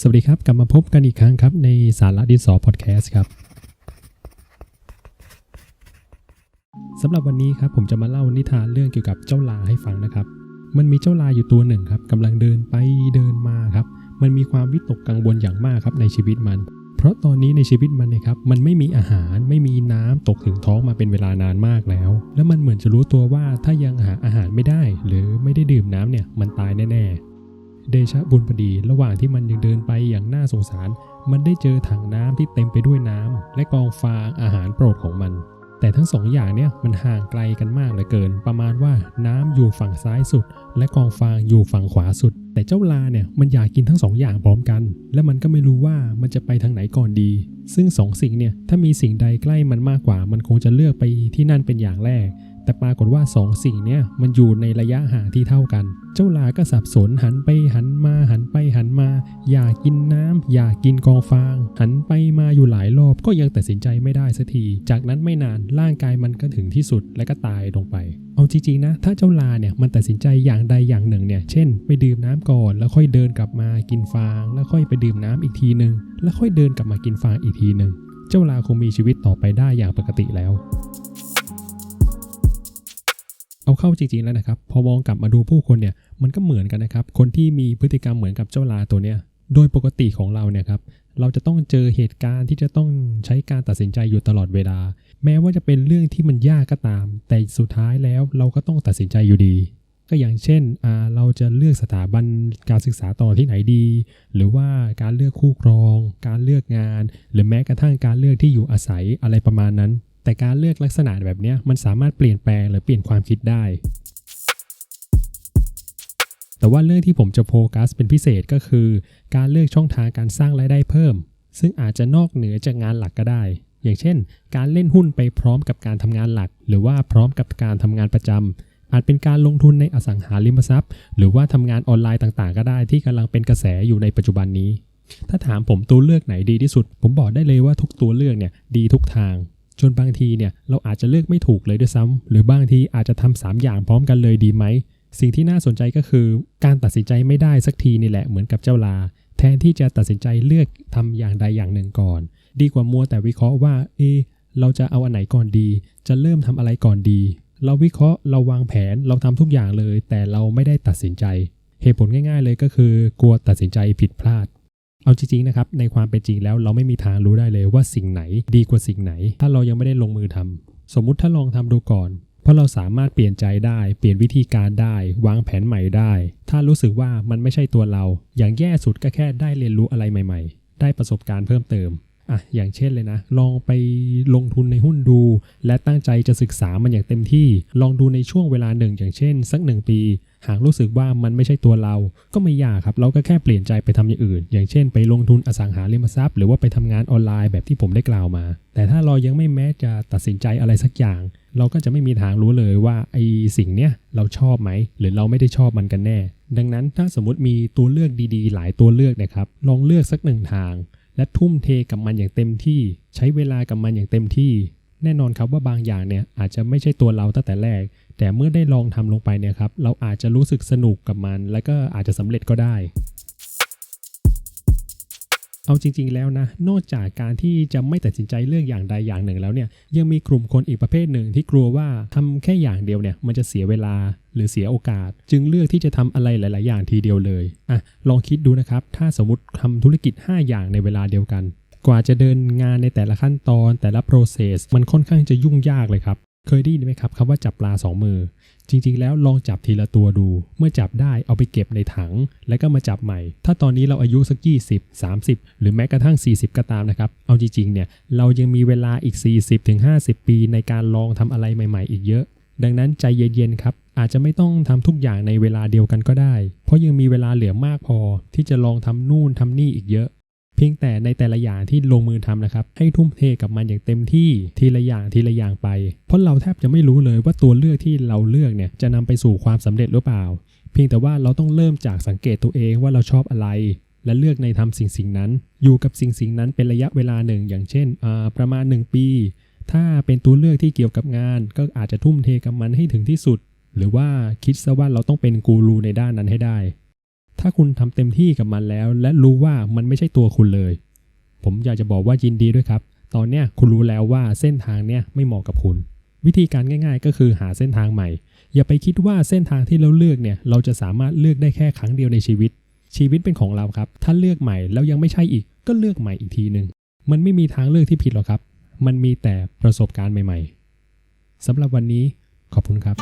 สวัสดีครับ กลับมาพบกันอีกครั้งครับ ในสาระดินสอพอดแคสต์ครับสำหรับวันนี้ครับผมจะมาเล่านิทานเรื่องเกี่ยวกับเจ้าลาให้ฟังนะครับ มันมีเจ้าลาอยู่ตัวหนึ่งครับกำลังเดินไปเดินมาครับ มันมีความวิตกกังวลอย่างมากครับในชีวิตมัน เพราะตอนนี้ในชีวิตมันเนะครับมันไม่มีอาหารไม่มีน้ำตกถึงท้องมาเป็นเวลานานมากแล้ว แล้วมันเหมือนจะรู้ตัวว่าถ้ายังหาอาหารไม่ได้ หรือไม่ได้ดื่มน้ำเนี่ยมันตายแน่ๆ เดชะบุญพอดี ระหว่างที่มันยังเดินไปอย่างน่าสงสาร มันได้เจอถังน้ำที่เต็มไปด้วยน้ำและกองฟางอาหารโปรดของมัน แต่ทั้งสองอย่างเนี่ยมันห่างไกลกันมากเหลือเกิน ประมาณว่าน้ำอยู่ฝั่งซ้ายสุด และกองฟางอยู่ฝั่งขวาสุด แต่เจ้าลาเนี่ยมันอยากกินทั้งสองอย่างพร้อมกัน และมันก็ไม่รู้ว่ามันจะไปทางไหนก่อนดี ซึ่งสองสิ่งเนี่ยถ้ามีสิ่งใดใกล้มันมากกว่า มันคงจะเลือกไปที่นั่นเป็นอย่างแรก แต่ปรากฏว่าสองสิ่งเนี่ยมันอยู่ในระยะห่างที่เท่ากัน เจ้าลาก็สับสนหันไปหันมาหันไปหันมา อยากกินน้ำอยากกินกองฟาง หันไปมาอยู่หลายรอบก็ยังตัดสินใจไม่ได้สักที จากนั้นไม่นานร่างกายมันก็ถึงที่สุดและก็ตายลงไปเอาจริงๆนะ ถ้าเจ้าลาเนี่ยมันตัดสินใจอย่างใดอย่างหนึ่งเนี่ย เช่น ไปดื่มน้ำก่อนแล้วค่อยเดินกลับมากินฟาง แล้วค่อยไปดื่มน้ำอีกทีหนึ่งแล้วค่อยเดินกลับมากินฟางอีกทีหนึ่งเจ้าลาคงมีชีวิตต่อไปได้อย่างปกติแล้ว เข้าจริงๆแล้วนะครับ พอมองกลับมาดูผู้คนเนี่ยมันก็เหมือนกันนะครับ คนที่มีพฤติกรรมเหมือนกับเจ้าลาตัวเนี้ยโดยปกติของเราเนี่ยครับเราจะต้องเจอเหตุการณ์ที่จะต้องใช้การตัดสินใจอยู่ตลอดเวลา แม้ว่าจะเป็นเรื่องที่มันยากก็ตาม แต่สุดท้ายแล้วเราก็ต้องตัดสินใจอยู่ดี ก็อย่างเช่นเราจะเลือกสถาบันการศึกษาต่อที่ไหนดี หรือว่าการเลือกคู่ครอง การเลือกงาน หรือแม้กระทั่งการเลือกที่อยู่อาศัยอะไรประมาณนั้น แต่การเลือกลักษณะแบบนี้มันสามารถเปลี่ยนแปลงหรือเปลี่ยนความคิดได้ แต่ว่าเรื่องที่ผมจะโฟกัสเป็นพิเศษก็คือ การเลือกช่องทางการสร้างรายได้เพิ่ม ซึ่งอาจจะนอกเหนือจากงานหลักก็ได้ อย่างเช่น การเล่นหุ้นไปพร้อมกับการทำงานหลัก หรือว่าพร้อมกับการทำงานประจำอาจเป็นการลงทุนในอสังหาริมทรัพย์ หรือว่าทำงานออนไลน์ต่างๆ ก็ได้ที่กำลังเป็นกระแสอยู่ในปัจจุบันนี้ถ้าถามผมตัวเลือกไหนดีที่สุด ผมบอกได้เลยว่าทุกตัวเลือกเนี่ยดีทุกทาง จนบางทีเนี่ยเราอาจจะเลือกไม่ถูกเลยด้วยซ้ำหรือบางทีอาจจะทำสามอย่างพร้อมกันเลยดีไหม สิ่งที่น่าสนใจก็คือ การตัดสินใจไม่ได้สักทีนี่แหละเหมือนกับเจ้าลา แทนที่จะตัดสินใจเลือกทำอย่างใดอย่างหนึ่งก่อน ดีกว่ามัวแต่วิเคราะห์ว่าเอเราจะเอาอันไหนก่อนดี จะเริ่มทำอะไรก่อนดี เราวิเคราะห์เราวางแผนเราทำทุกอย่างเลย แต่เราไม่ได้ตัดสินใจ เหตุผลง่าย ๆ เลยก็คือกลัวตัดสินใจผิดพลาด เอาจริงๆนะครับในความเป็นจริงแล้วเราไม่มีทางรู้ได้เลยว่าสิ่งไหนดีกว่าสิ่งไหน ถ้าเรายังไม่ได้ลงมือทำสมมุติถ้าลองทำดูก่อน เพราะเราสามารถเปลี่ยนใจได้ เปลี่ยนวิธีการได้ วางแผนใหม่ได้ ถ้ารู้สึกว่ามันไม่ใช่ตัวเรา อย่างแย่สุดก็แค่ได้เรียนรู้อะไรใหม่ ๆ ได้ประสบการณ์เพิ่มเติม อะอย่างเช่นเลยนะ ลองไปลงทุนในหุ้นดู และตั้งใจจะศึกษามันอย่างเต็มที่ ลองดูในช่วงเวลาหนึ่ง อย่างเช่น สักหนึ่งปี หากรู้สึกว่ามันไม่ใช่ตัวเรา ก็ไม่ยากครับ เราก็แค่เปลี่ยนใจไปทำอย่างอื่น อย่างเช่น ไปลงทุนอสังหาริมทรัพย์ หรือว่าไปทำงานออนไลน์แบบที่ผมได้กล่าวมา แต่ถ้าเรายังไม่แม้จะตัดสินใจอะไรสักอย่าง เราก็จะไม่มีทางรู้เลยว่าไอ้สิ่งเนี้ยเราชอบไหม หรือเราไม่ได้ชอบมันกันแน่ ดังนั้นถ้าสมมติมีตัวเลือกดีๆ หลายตัวเลือกนะครับ ลองเลือกสักหนึ่งทาง และทุ่มเทกับมันอย่างเต็มที่ ใช้เวลากับมันอย่างเต็มที่ แน่นอนครับว่าบางอย่างเนี่ยอาจจะไม่ใช่ตัวเราตั้งแต่แรก แต่เมื่อได้ลองทำลงไปเนี่ยครับเราอาจจะรู้สึกสนุกกับมัน และก็อาจจะสำเร็จก็ได้ เอาจริง ๆ แล้วนะ นอกจากการที่จะไม่ตัดสินใจเลือกอย่างใดอย่างหนึ่งแล้วเนี่ยยังมีกลุ่มคนอีกประเภทหนึ่งที่กลัวว่าทำแค่อย่างเดียวเนี่ยมันจะเสียเวลาหรือเสียโอกาส จึงเลือกที่จะทำอะไรหลาย ๆ อย่างทีเดียวเลยอะลองคิดดูนะครับ ถ้าสมมติทำธุรกิจ 5 อย่างในเวลาเดียวกัน กว่าจะเดินงานในแต่ละขั้นตอนแต่ละ process มันค่อนข้างจะยุ่งยากเลยครับ เคยได้ยินไหมครับคำว่าจับปลาสองมือ จริงๆ แล้วลองจับทีละตัวดู เมื่อจับได้เอาไปเก็บในถัง แล้วก็มาจับใหม่ ถ้าตอนนี้เราอายุสัก20 30หรือแม้กระทั่ง 40 ก็ตามนะครับ เอาจริงๆเนี่ยเรายังมีเวลาอีก 40-50 ปีในการลองทำอะไรใหม่ ๆ อีกเยอะ ดังนั้นใจเย็นๆครับอาจจะไม่ต้องทำทุกอย่างในเวลาเดียวกันก็ได้ เพราะยังมีเวลาเหลือมากพอที่จะลองทำนู่นทำนี่อีกเยอะ เพียงแต่ในแต่ละอย่างที่ลงมือทำนะครับ ให้ทุ่มเทกับมันอย่างเต็มที่ทีละอย่างทีละอย่างไป เพราะเราแทบจะไม่รู้เลยว่าตัวเลือกที่เราเลือกเนี่ยจะนำไปสู่ความสำเร็จหรือเปล่า เพียงแต่ว่าเราต้องเริ่มจากสังเกตตัวเองว่าเราชอบอะไร และเลือกในทำสิ่งสิ่งนั้น อยู่กับสิ่งสิ่งนั้นเป็นระยะเวลาหนึ่ง อย่างเช่นประมาณ 1 ปี ถ้าเป็นตัวเลือกที่เกี่ยวกับงาน ก็อาจจะทุ่มเทกับมันให้ถึงที่สุด หรือว่าคิดซะว่าเราต้องเป็นกูรูในด้านนั้นให้ได้ ถ้าคุณทำเต็มที่กับมันแล้ว และรู้ว่ามันไม่ใช่ตัวคุณเลย ผมอยากจะบอกว่ายินดีด้วยครับ ตอนเนี้ยคุณรู้แล้วว่าเส้นทางเนี้ยไม่เหมาะกับคุณ วิธีการง่าย ๆ ก็คือหาเส้นทางใหม่ อย่าไปคิดว่าเส้นทางที่เราเลือกเนี่ย เราจะสามารถเลือกได้แค่ครั้งเดียวในชีวิต ชีวิตเป็นของเราครับ ถ้าเลือกใหม่แล้วยังไม่ใช่อีก ก็เลือกใหม่อีกทีหนึ่งมันไม่มีทางเลือกที่ผิดหรอกครับ มันมีแต่ประสบการณ์ใหม่ ๆสำหรับวันนี้ขอบคุณครับ